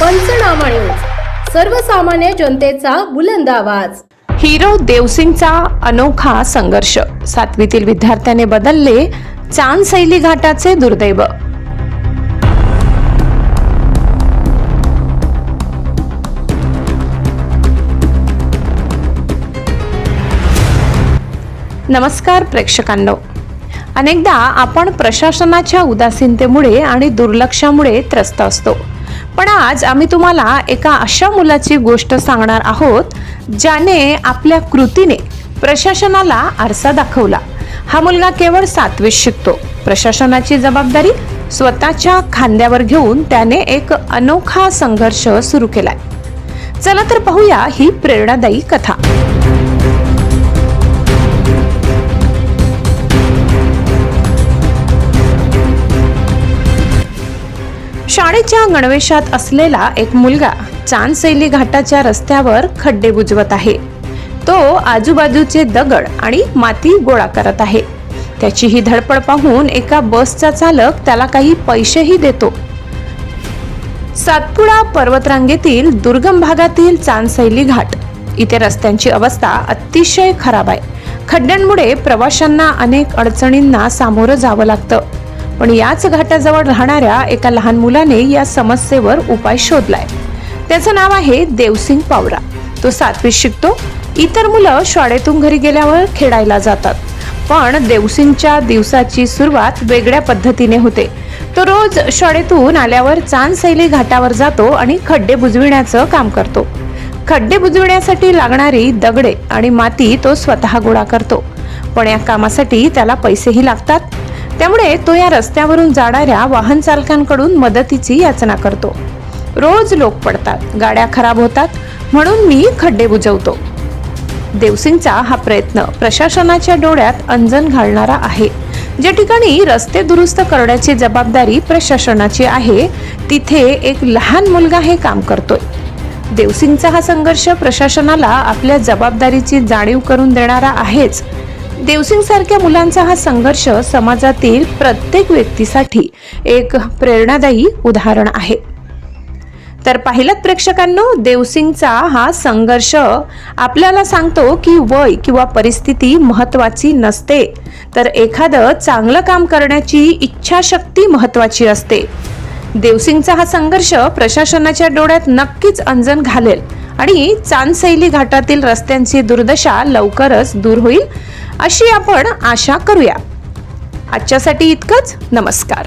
पंचनामा न्यूज. सर्वसामान्य जनतेचा बुलंद आवाज. हिरो देवसिंगचा अनोखा संघर्ष. सातवीतील विद्यार्थ्याने बदलले चांदसैली घाटाचे दुर्दैव. नमस्कार प्रेक्षकांनो. अनेकदा आपण प्रशासनाच्या उदासीनतेमुळे आणि दुर्लक्षामुळे त्रस्त असतो. पण आज आम्ही तुम्हाला एका अशा मुलाची गोष्ट सांगणार आहोत ज्याने आपल्या कृतीने प्रशासनाला आरसा दाखवला. हा मुलगा केवळ सातवीत शिकतो. प्रशासनाची जबाबदारी स्वतःच्या खांद्यावर घेऊन त्याने एक अनोखा संघर्ष सुरू केलाय. चला तर पाहूया ही प्रेरणादायी कथा. शाळेच्या गणवेशात असलेला एक मुलगा चांदसैली घाटाच्या रस्त्यावर खड्डे बुजवत आहे. तो आजूबाजूचे दगड आणि माती गोळा करत आहे. त्याची ही धडपड पाहून एका बसचा चालक त्याला काही पैसेही देतो. सातपुडा पर्वतरांगेतील दुर्गम भागातील चांदसैली घाट. इथे रस्त्यांची अवस्था अतिशय खराब आहे. खड्ड्यांमुळे प्रवाशांना अनेक अडचणींना सामोरं जावं लागतं. पण याच घाटाजवळ राहणाऱ्या एका लहान मुलाने या समस्येवर उपाय शोधलाय. त्याचं नाव आहे देवसिंग पावरा. तो सातवीत शिकतो. इतर मुलं शाळेतून घरी गेल्यावर खेळायला जातात. पण देवसिंगच्या दिवसाची सुरुवात वेगळ्या पद्धतीने होते. तो रोज शाळेतून आल्यावर चांदसैली घाटावर जातो आणि खड्डे बुजविण्याचं काम करतो. खड्डे बुजविण्यासाठी लागणारी दगडे आणि माती तो स्वतः गोळा करतो. पण या कामासाठी त्याला पैसेही लागतात. त्यामुळे तो या रस्त्यावरून जाणाऱ्या वाहन चालकांकडून मदतीची याचना करतो. रोज लोक पडतात गाड्या खराब होतात म्हणून मी खड्डे बुजवतो. देवसिंगचा हा प्रयत्न प्रशासनाच्या डोळ्यात अंजन घालणारा आहे. ज्या ठिकाणी रस्ते दुरुस्त करण्याची जबाबदारी प्रशासनाची आहे तिथे एक लहान मुलगा हे काम करतोय. देवसिंगचा हा संघर्ष प्रशासनाला आपल्या जबाबदारीची जाणीव करून देणारा आहेच देवसिंग सारख्या मुलांचा हा संघर्ष समाजातील प्रत्येक व्यक्तीसाठी एक प्रेरणादायी उदाहरण आहे. तर पाहिलं प्रेक्षकांनो देवसिंगचा हा संघर्ष आपल्याला सांगतो की वय किंवा परिस्थिती महत्वाची नसते. तर एखादं चांगलं काम करण्याची इच्छाशक्ती महत्वाची असते. देवसिंगचा हा संघर्ष प्रशासनाच्या डोळ्यात नक्कीच अंजन घालेल. आणि चांदसैली घाटातील रस्त्यांची दुर्दशा लवकरच दूर होईल अशी आपण आशा करूया. आजच्यासाठी इतकंच. नमस्कार.